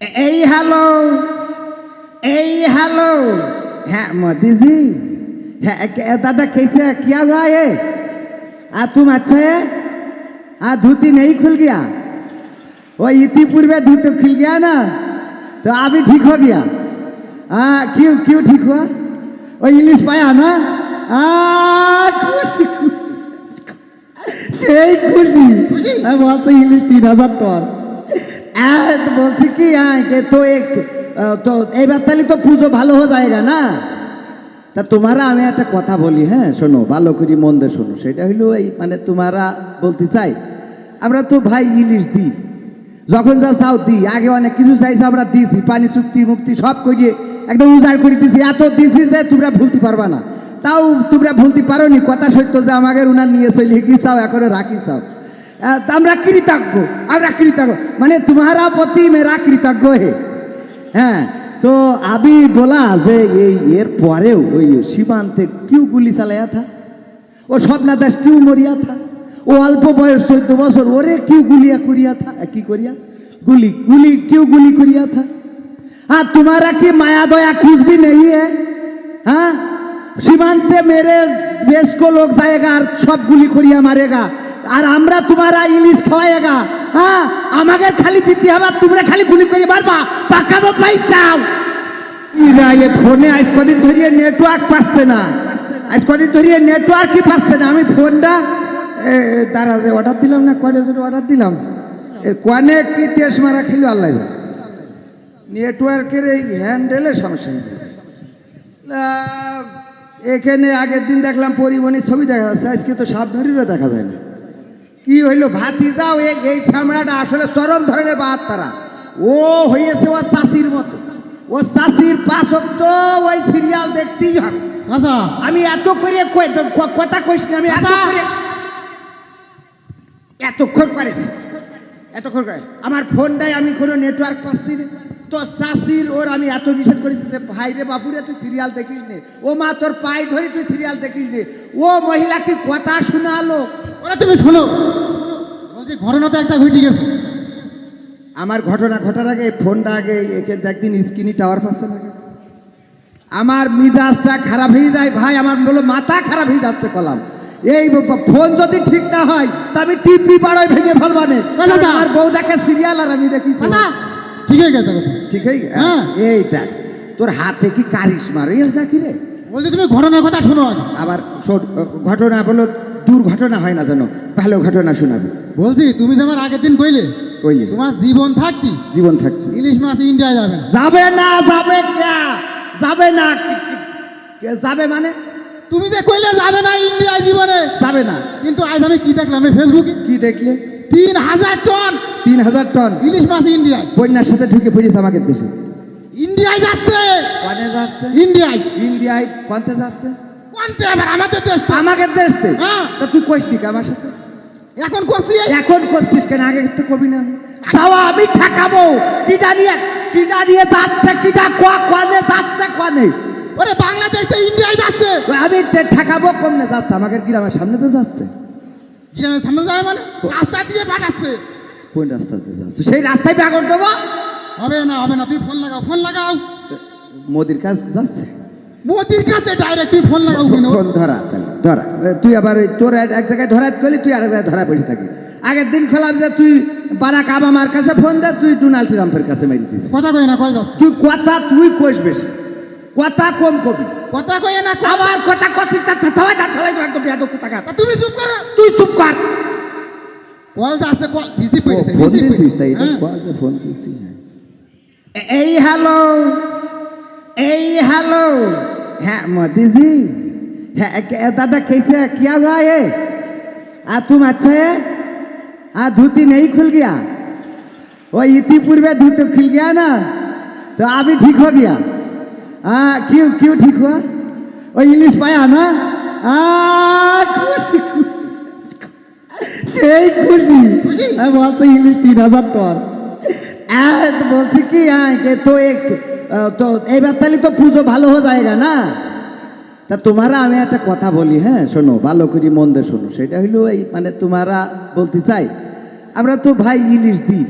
এই হ্যালো এই হ্যালো हाँ मोदी जी है क्या- दादा कैसे क्या हुआ ये आ तुम अच्छे है आ धोती नहीं खुल गया वो इति पूर्व धोती खुल गया ना तो अभी ठीक हो गया हाँ क्यों क्यों ठीक हुआ वो इंग्लिश पाया ना आ खुशी, সেই খুশি আমি বলছি ইংলিশ তিন হাজার টন আহ, তো বলছি কি তো এক তো এইবার তাহলে তো পুজো ভালো হয়ে যায়গা না তা তোমারা, আমি একটা কথা বলি হ্যাঁ শোনো, ভালো করে মন দিয়ে শোনো। সেটা হইল এই মানে তোমারা বলতে চাই, আমরা তো ভাই ইলিশ দিই। যখন যা চাও দিই, আগে অনেক কিছু চাইছে আমরা দিয়েছি পানি, চুক্তি, মুক্তি, সব করিয়ে একদম উজাড় করে দিছি। এত দিছি যে তোমরা ভুলতে পারবা না। তাও তোমরা ভুলতে পারো নি কথা সত্য যে আমাকে উনার নিয়ে চলে কি চাও, এখন রাখি চাও। আমরা কৃতজ্ঞ আমরা কৃতজ্ঞ। মানে তোমারা প্রতি মেরা কৃতজ্ঞ হে। হ্যাঁ তো আমি বলা যে এই এর পরেও ওই সীমান্তে কেউ গুলি চালাইয়া থা? ও স্বপ্না দাস কেউ মরিয়া থা? ও অল্প বয়স চোদ্দ বছর, ওরে কেউ গুলিয়া করিয়া থা? কি করিয়া? গুলি গুলি, কেউ গুলি করিয়া থা? আর তোমারা কি মায়া দয়া খুঁজবি নেই হ্যাঁ? সীমান্তে মেরে দেশ কো লোক যায়গা আর সব গুলি করিয়া মারেগা। আর আমরা তোমারা ইলিশ খাওয়াইগা হ্যাঁ? আমাকে খালি দিতে হবে তোমরা খালি গুলি করে মারবা। পাকাবো পয়সাও ইরা, এ ফোনে আজ কদিন ধরিয়ে নেটওয়ার্ক পাচ্ছে না। আজ কদিন ধরিয়ে নেটওয়ার্কই পাচ্ছে না। আমি ফোনটা তারা যে অর্ডার দিলাম না জন্য অর্ডার দিলাম? এ, কোয়ানে কি টেস্ট মারা খেলো আল্লাহ নেটওয়ার্কের এই হ্যান্ডেলে সমস্যা এখানে আগের দিন দেখলাম পরিবহনের ছবি দেখা যাচ্ছে, আজকে তো সাবমেরিরও দেখা যায় না। কি হইল? ভাতি যাও এই এই চামড়াটা আসলে চরম ধরনের বাদ তারা ও হয়েছে ও চাষির মতো। ও চাষির পাশক তো ওই সিরিয়াল দেখতেই হবে। আচ্ছা। আমি এত করে কথা কইস না আমি এত আচ্ছা। করে এতক্ষণ করেছি এতক্ষণ করে। আমার ফোনটাই আমি কোনো নেটওয়ার্ক পাচ্ছি না। তো চাষির ওর আমি এত নিষেধ করেছি যে ভাই রে বাপুরে তুই সিরিয়াল দেখিস নে। ও মা তোর পায়ে ধরে তুই সিরিয়াল দেখিস নে। ও মহিলাকে কথা শোনালো। ওরা তুমি শোনো। বলছি ঘটনা তো একটা ঘটে গেছে। আমার ঘটনা ঘটার আগে ফোনটা আগে একে একদিন স্ক্রিনি টাওয়ার পাচ্ছে না আমার মিজাজটা খারাপ হয়ে যায় ভাই আমার বলো মাথা খারাপ হয়ে যাচ্ছে কলাম। এই ফোন যদি ঠিক না হয় তা আমি টিপি পাড়ায় ভেঙে ফেলবানে। আমার বউ দেখে সিরিয়াল আর আমি দেখি ঠিক হয়ে গেছে ঠিক আছে হ্যাঁ। এই দেখ তোর হাতে কি কারিশ মারে নাকি রে? বলছি তুমি ঘটনার কথা শোনো আবার ঘটনা বলো দুর্ঘটনা হয় না যেন ভালো ঘটনা শোনাবি। বলছি তুমি যে আমার আগের দিন কইলে কইলি। তোমার জীবন থাকতি। জীবন থাকতে। ইলিশ মাছ ইন্ডিয়া যাবে যাবে না যাবে কে? যাবে না কি- যাবে মানে? তুমি যে কইলে যাবে না ইন্ডিয়া জীবনে যাবে না। কিন্তু আজ আমি কি দেখলাম এই ফেসবুকে কি দেখলে? তিন হাজার টন। তিন হাজার টন। ইলিশ মাছ ইন্ডিয়ায় বন্যার সাথে ঢুকে পড়েছে আমাদের দেশে। ইন্ডিয়ায় যাচ্ছে। যাচ্ছে? ইন্ডিয়ায়। ইন্ডিয়ায় কনতে যাচ্ছে? আবার? আমাদের দেশ? আমাদের দেশ হ্যাঁ। তা তুই কইস নি আমার সাথে? এখন করছি এখন করছিস কেন? আগে তো কবি না। যাওয়া আমি ঠেকাবো। কিটা নিয়ে কিটা নিয়ে যাচ্ছে কিটা কোয়া কনে যাচ্ছে কনে ওরে বাংলাদেশ তো ইন্ডিয়ায় যাচ্ছে। আমি ঠেকাবো কমনে যাচ্ছে। আমাদের গ্রামের সামনে তো যাচ্ছে। গ্রামের সামনে যাবে মানে? রাস্তা দিয়ে পাঠাচ্ছে। কোন রাস্তাতে যাচ্ছে? সেই রাস্তায় ব্যাগর দেবো? হবে না হবে না। তুই ফোন লাগাও ফোন লাগাও। মোদির কাজ যাচ্ছে? মোদির কাছে ডাইরেক্ট তুই ফোন লাগাও কেন ফোন ধরা ধরা তুই আবার তোর এক জায়গায় ধরা করলি তুই আরেক জায়গায় ধরা পড়ে থাকি। আগের দিন খেলাম যে তুই বারাক আবামার কাছে ফোন দে তুই ডোনাল্ড ট্রাম্পের কাছে মেরে দিস কথা কই না যাস তুই কথা তুই কইস বেশি। কথা কম কবি। কথা কই না। আমার কথা কছিস তা থামাই তা থামাই একদম বেয়াদব কোথাকার। তা তুমি চুপ করো। তুই চুপ কর। কল যাচ্ছে কল রিসিভ করেছে ফোন তাই? হ্যাঁ। কল ফোন দিছিস। এই হ্যালো এই হ্যালো হ্যাঁ मोदी जी है क्या- दादा कैसे क्या हुआ ये आ तुम अच्छा है आ धोती नहीं खुल गया वो इति पूर्व धोती खुल गया ना तो अभी ठीक हो गया हाँ क्यों क्यों ठीक हुआ वो इंग्लिश पाया ना आ खुशी, खुशी। সেই খুশি খুশি? আমি বলছি ইংলিশ তিন হাজার টন আহ, তো বলছি কি তো এক তো এইবার তাহলে তো পুজো ভালো হয়ে যায়গা না? তা তোমারা, আমি একটা কথা বলি হ্যাঁ শোনো, ভালো করে মন দিয়ে শোনো। সেটা হইল এই মানে তোমারা বলতে চাই, আমরা তো ভাই ইলিশ দিই।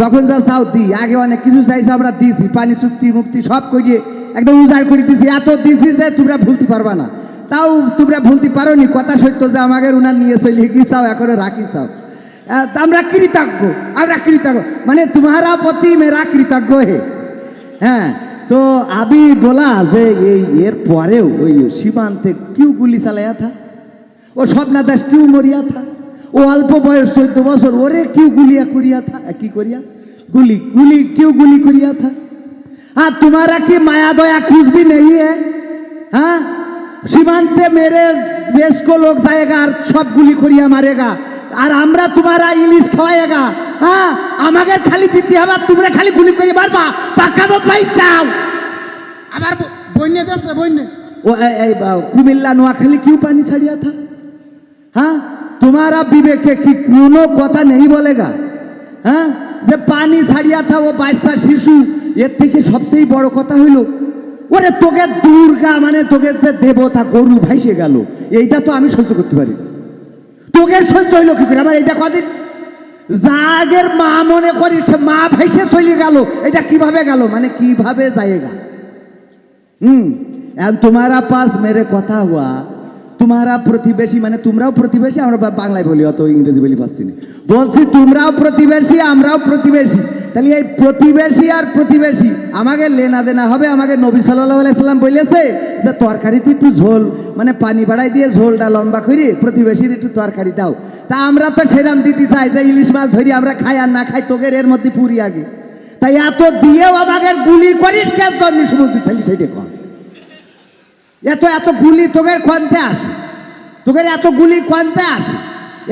যখন যা চাও দি আগে অনেক কিছু চাইছে, আমরা দিছি, পানি, চুক্তি, মুক্তি, সব করিয়ে একদম উজাড় করে দিছি। এত দিছি যে তোমরা ভুলতে পারবা না। তাও তোমরা ভুলতে পারো নি কথা সত্য যে আমাকে উনার নিয়ে চলে কি চাও, এখন রাখি চাও। আমরা কৃতজ্ঞ আমরা কৃতজ্ঞ মানে তোমারা প্রতি মেরা কৃতজ্ঞ হে হ্যাঁ তো আমি বলা যে এই এর পরেও ওই সীমান্তে কিউ গুলি চালাইয়া থা ও স্বপ্না দাস কিউ মরিয়া থা ও অল্প বয়স চোদ্দ বছর ওরে কিউ গুলিয়া করিয়া থা আ, কি করিয়া গুলি গুলি কিউ গুলি করিয়া থা हाँ तुम्हारा की माया दया कुछ भी नहीं है हाँ সীমান্তে মেরে দেশ को लोग जाएगा আর সব গুলি করিয়া মারেগা আর আমরা তোমারা ইলিশ খাওয়াই গা হ্যাঁ? আমাকে খালি দিতে হবে তোমরা খালি গুলি করে মারবা। পাকাবো পাইতাও আমার বন্যে দেশে বন্যে ও কুমিল্লা, নোয়াখালী কিউ পানি ছাড়িয়া থা? হ্যাঁ? তোমারা বিবেকে কি কোনো কথা নেই বলেগা? হ্যাঁ? যে পানি ছাড়িয়া থা, ও বাচ্চা শিশু, এর থেকে সবচেয়ে বড় কথা হইল, ওরে তোকে দুর্গা মানে তোকে যে দেবতা গরু ভাইসে গেল, এইটা তো আমি সহ্য করতে পারি। তোকে সহ্য হইল কি করে? আমার এটা কদিন? জাগের মা মনে করি সে মা ভাইসে চলে গেল। এটা কীভাবে গেল? মানে কীভাবে যায়গা? হম তোমারা পাস মেরে কথা হওয়া তোমারা প্রতিবেশী মানে তোমরাও প্রতিবেশী, আমরা বাংলায় বলি, অত ইংরেজি বলি পাচ্ছি না। বলছি, তোমরাও প্রতিবেশী, আমরাও প্রতিবেশী। তাহলে এই প্রতিবেশী আর প্রতিবেশী, আমাকে লেনা দেনা হবে, আমাকে নবী সাল্লাহ আলাইসাল্লাম বলেছে যে তরকারিতে একটু ঝোল মানে পানি বাড়াই দিয়ে ঝোলটা লম্বা করে প্রতিবেশীর একটু তরকারি দাও। তা আমরা তো সেরাম দিতে চাই, যে ইলিশ মাছ ধরি, আমরা খাই আর না খাই, তোকে এর মধ্যে পুরি আগে। তাই এত দিয়েও আমাকে গুলি করিস কেন? তোর সমুদ্র চালি সেটা কর। এত এত গুলি তোকে কোয়ান্তে আসে। তোকে এত গুলি কোয়ান্তে আসে।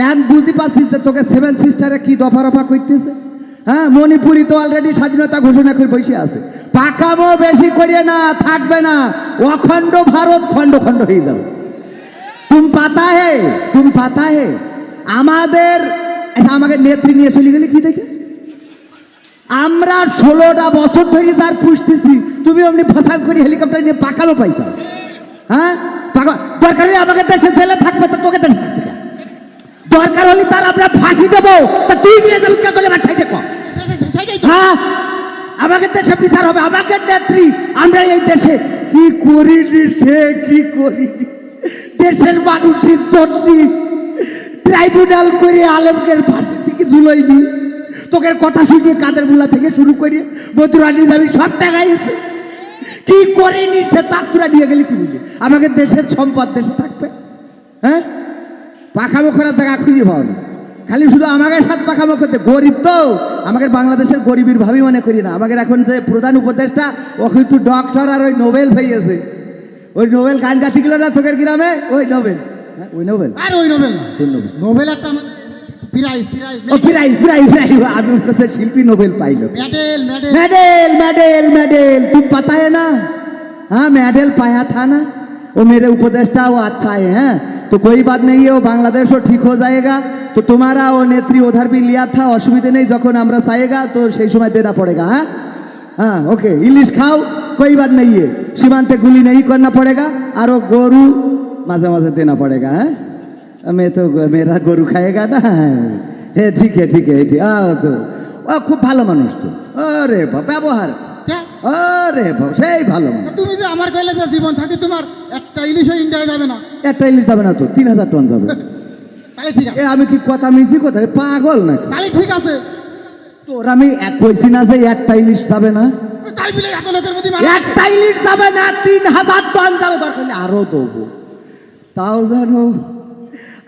এখন বুঝতে পারছিস যে তোকে সেভেন সিস্টারে কি দফা রফা করতেছে? হ্যাঁ মণিপুরি তো অলরেডি স্বাধীনতা ঘোষণা করে বসে আছে। পাকামো বেশি করে না, থাকবে না। অখণ্ড ভারত খণ্ড খণ্ড হয়ে যাবে। তুম পাতা হে, তুম পাতা হে। আমাদের আমাকে নেত্রী নিয়ে চলে গেলে কি দেখে? আমরা ষোলোটা বছর ধরে তার পুষতেছি। তুমি অমনি ফসাদ করে হেলিকপ্টার নিয়ে পাকানো পাইছা। হ্যাঁ? পাকা দরকার হলে আমাকে দেশে ছেলে থাকবে, তো তোকে দেশে থাকবে? দরকার হলে তার আমরা ফাঁসি দেবো, তা তুই নিয়ে যাবি কে তোলে বাচ্চাইতে কম সে- সে- সে- সেটাই তো হ্যাঁ? আমাকে দেশে বিচার হবে, আমাকে নেত্রী, আমরা এই দেশে কি করিনি, সে কি করিনি? দেশের মানুষের জন্য ট্রাইব্যুনাল করে আলমকের ফাঁসি থেকে ঝুলাইনি। তোকে কথা শুনিয়ে কাদের মুলা থেকে শুরু করে? মধুরানি দাবি সব টাকাই কি করে নিচ্ছে তার তোরা নিয়ে গেলি কি বুঝলি? আমাকে দেশের সম্পদ দেশে থাকবে। হ্যাঁ? পাখামো করার জায়গা খুঁজে পাও না খালি শুধু আমাকে সাথে পাখামো করতে। গরিব তো। আমাকে বাংলাদেশের গরিবের ভাবি মনে করি না। আমাকে এখন যে প্রধান উপদেষ্টা ও কিন্তু ডক্টর আর ওই নোবেল পেয়েছে ওই নোবেল গান গাছি গেল না তোকের গ্রামে? ওই নোবেল হ্যাঁ, ওই নোবেল আর ওই নোবেল নোবেল নোবেল একটা আমার prize prize prize Amir Hossain শিল্পী নোবেল পাইল মেডেল মেডেল पाया था ना वो मेरे उपदेष्टा वो अच्छा है तो कोई बात नहीं है वो बांग्लादेश वो ठीक हो जाएगा तो तुम्हारा वो नेत्री उधर भी लिया था असुविधे नहीं जखन আমরা চাইগা তো সেই সময় দেনা পড়েগা হ্যাঁ? হ্যাঁ ওকে ইলিশ খাও कोई बात नहीं है সীমান্তে গুলি नहीं करना पड़ेगा আর গরু মাঝে মাঝে দেনা পড়েগা হ্যাঁ? मैं তো मेरा গরু খায়গা না। হ্যাঁ ঠিক ঠিক আও তো। ও খুব ভালো মানুষ তো। আরে ব্যবহার। সেই ভালো তুমি যে আমার কইলে জীবন তোমার একটা ইলিশও না। একটা ইলিশ যাবে না তিন হাজার যাবে। এ আমি কি কথা পাগল না ঠিক আছে। তোর আমি এক একটা ইলিশ যাবে না। একটা ইলিশ না তিন হাজার টন আরও দেবো। তাও জানো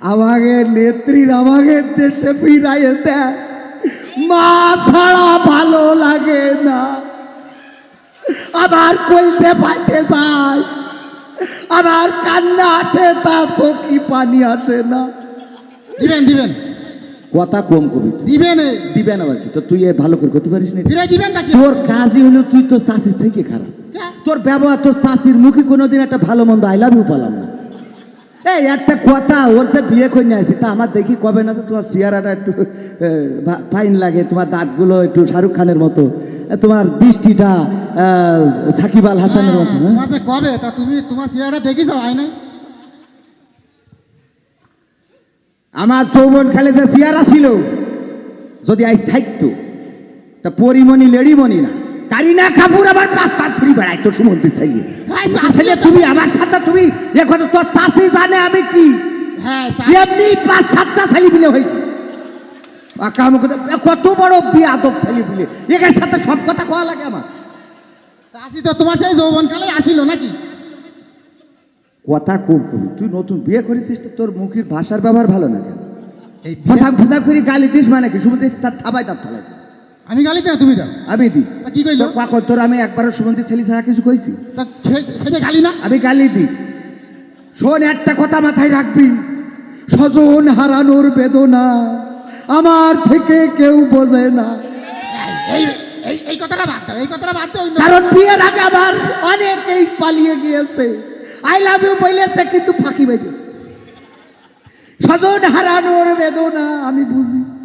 আমাকে নেত্রীর আমাকে দেশে ফিরাইয়ে দেয় মা ছাড়া ভালো লাগে না। আবার কইতে পাঠে যায়। আমার কান্না আসে তা তো কি পানি আসে না। দিবেন দিবেন। কথা কম কবি। দিবেন। দিবেন আবার কি? তো তুই এ ভালো করে করতে পারিস না। দিবেন নাকি? তোর কাজই হলো তুই তো চাষির থেকে খারাপ? তোর ব্যবহার তোর শাশির মুখে কোনোদিন একটা ভালো মন্দ আই লাভ ইউ পেলাম না। এই একটা কথা ওর যে বিয়ে করে নিয়ে আসি তা আমার দেখি কবে না তো তোমার চেহারাটা একটু ফাইন লাগে তোমার দাঁতগুলো একটু শাহরুখ খানের মতো তোমার দৃষ্টিটা সাকিব আল হাসানের মতো হ্যাঁ? কবে তা তুমি তোমার চেহারা দেখিস আয় নাই আমার চৌবন খালে যে চেহারা ছিল যদি আজ থাকতো তা পরিমণি লেডিমণি না কারিনা কাপুর আবার পাঁচ পাঁচ ফ্রি বেড়ায় তোর সুমন্দির ছেলে হ্যাঁ, ছেলে তুমি আমার সাথে তুমি এখন তোর শাশি জানে আমি কি? হ্যাঁ এমনি পাঁচ সাতটা ছেলে তো- এ কত বড় বিয়ে আদব ছেলে বিলে এর সাথে সব কথা কওয়া লাগে আমার। চাষি তো তোমার সেই যৌবনকালে আসিল নাকি? কথা কম কবি? তুই নতুন বিয়ে করেছিস তো তোর মুখের ভাষার ব্যবহার ভালো না কেন? এই ফসাক ফসাক করে গালি দিস মানে কি? সুমন্দি তার থাবাই তার থালাই আমি গালি না তুমি দাও আমি দি। কি কইলো? কাকর তোর আমি একবারও সুমন্দি ছেলে ছাড়া কিছু কইছি। তা সে- সেটা গালি না? আমি গালি দিই শোন একটা কথা মাথায় রাখবি। স্বজন হারানোর বেদনা আমার থেকে কেউ বোঝে না। এই কথাটা বাদ দাও এই কথাটা বাদ দাও কারণ বিয়ের আগে আমার অনেকেই পালিয়ে গিয়েছে। আই লাভ ইউ বলেছে কিন্তু ফাঁকি বেঁধেছে স্বজন হারানোর বেদনা আমি বুঝি।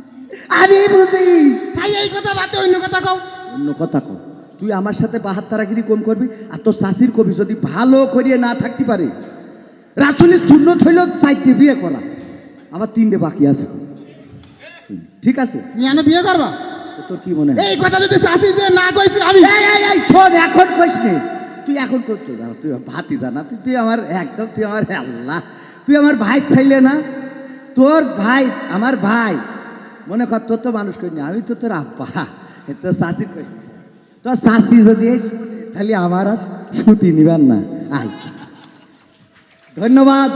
আমি বুঝি ভাই এই কথা বাদ অন্য কথা কও। অন্য কথা কর তুই আমার সাথে বাহাত্তারাগিরি কম করবি? আর তোর শাশির কবি যদি ভালো করিয়ে না থাকতে পারে রাসুলের শূন্য হইল চারটে বিয়ে করা। আমার তিনটে বাকি আছে। ঠিক আছে? এনে বিয়ে করবা? তোর কি মনে এই কথা যদি চাষি যে না কইছি আমি এই, এই, এই, শোন এখন কইস নে। তুই এখন করছ তুই ভাতি জানা তুই তুই আমার একদম তুই আমার আল্লাহ। তুই আমার ভাই চাইলে না তোর ভাই আমার ভাই মনে কর, তোর তো মানুষ করিনি আমি তো তোর আব্বা এ তোর শাশি কই? তোর শাশি যদি তাহলে আমার আর সুতি নিবেন না। আই ধন্যবাদ।